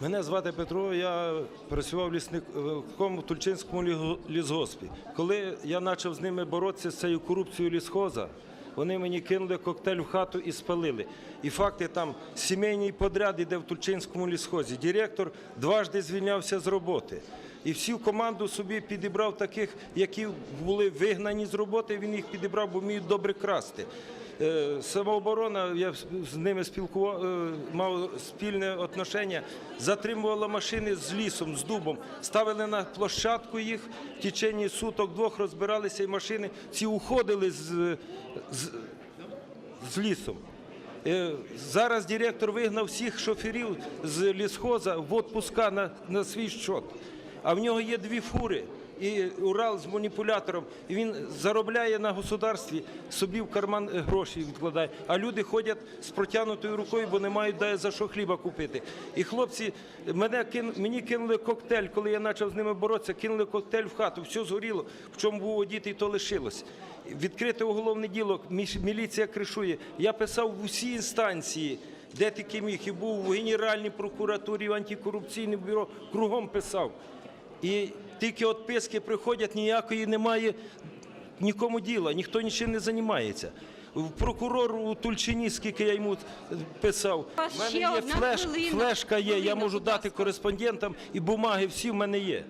Мене звати Петро, я працював лісником в Тульчинському лісгоспі. Коли я почав з ними боротися з цією корупцією лісхоза, вони мені кинули коктейль в хату і спалили. І факти там сімейний подряд іде в Тульчинському лісхозі. Директор дважди звільнявся з роботи. І всю команду собі підібрав таких, які були вигнані з роботи. Він їх підібрав, бо вміють добре красти. Е, Самооборона, я з- ними спілкував, е, мав спільне отношення, затримувала машини з лісом, з дубом, ставили на площадку їх в течение суток двох розбиралися і машини ці уходили з, з, з лісом. Е, Зараз директор вигнав всіх шоферів з лісхоза в отпуска на, на свій счет. А в нього є дві фури і Урал з маніпулятором. І він заробляє на государстві, собі в карман е, гроші відкладає. А люди ходять з протягнутою рукою, бо не мають де за що хліба купити. І хлопці мене кин, мені кинули коктейль, коли я почав з ними боротися, кинули коктейль в хату, все згоріло, в чому був одітий, то лишилось. Відкрите уголовне діло, міліція кришує. Я писав в усі інстанції, де тільки міг, і був в Генеральній прокуратурі, в антикорупційне бюро, кругом писав. І тільки отписки приходять, ніякої немає нікому діла, ніхто нічим не займається. Прокурор у Тульчині, скільки я йому писав, У мене є флеш, флешка є, я можу дати кореспондентам, і бумаги всі в мене є.